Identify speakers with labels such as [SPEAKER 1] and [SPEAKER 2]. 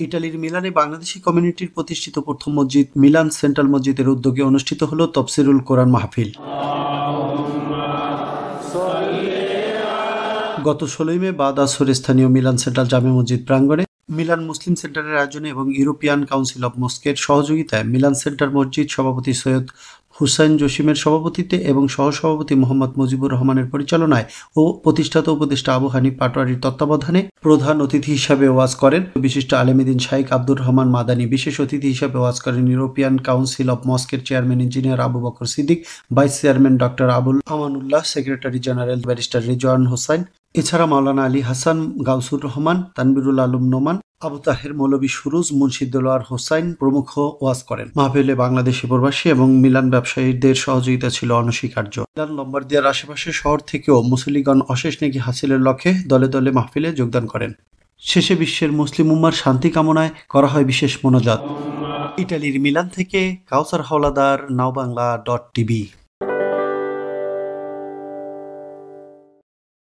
[SPEAKER 1] ইটালির মিলানে বাংলাদেশি কমিউনিটির প্রতিষ্ঠিত প্রথম মসজিদ মিলান সেন্ট্রাল মসজিদের উদ্যোগে অনুষ্ঠিত হলো তফসিরুল কোরআন মাহফিল। গত ষোলোই মে বাদ আসর স্থানীয় মিলান সেন্ট্রাল জামে মসজিদ প্রাঙ্গণে মিলান মুসলিম সেন্টারের আয়োজনে এবং ইউরোপিয়ান কাউন্সিল অব মস্কের সহযোগিতায় মিলান সেন্টার মসজিদ সভাপতি সৈয়দ হুসাইন জসিমের সভাপতিত্বে এবং সহসভাপতি মোহাম্মদ মুজিবুর রহমানের পরিচালনায় ও প্রতিষ্ঠাতা উপদেষ্টা আবু হানিফ পাটোয়ারির তত্ত্বাবধানে প্রধান অতিথি হিসাবে ওয়াজ করেন। বিশিষ্ট আলেমিদিন শাইখ আব্দুর রহমান মাদানী বিশেষ অতিথি হিসাবে ওয়াজ করেন। European council of মস্কের chairman engineer Abu Bakar Siddique, vice chairman doctor Abul Amanullah, secretary general barrister Rizwan Hossain, এছাড়া মাওলানা আলী হাসান গাউসুর রহমান, তানবিরুল আলম নোমান আবু তাহের মৌলবী সুরুজ মুন্সিদুল্লাহ হোসাইন প্রমুখ ওয়াজ করেন। মাহফিলে বাংলাদেশি প্রবাসী এবং মিলান ব্যবসায়ীদের সহযোগিতা ছিল অনস্বীকার্য। মিলান, লম্বার্দিয়ার আশেপাশে শহর থেকেও মুসলিগণ অশেষ নেকি হাসিলের লক্ষ্যে দলে দলে মাহফিলে যোগদান করেন। শেষে বিশ্বের মুসলিম উম্মার শান্তি কামনায় করা হয় বিশেষ মনোজাত। ইটালির মিলান থেকে Kawsar Howlader now Bangla dot TV.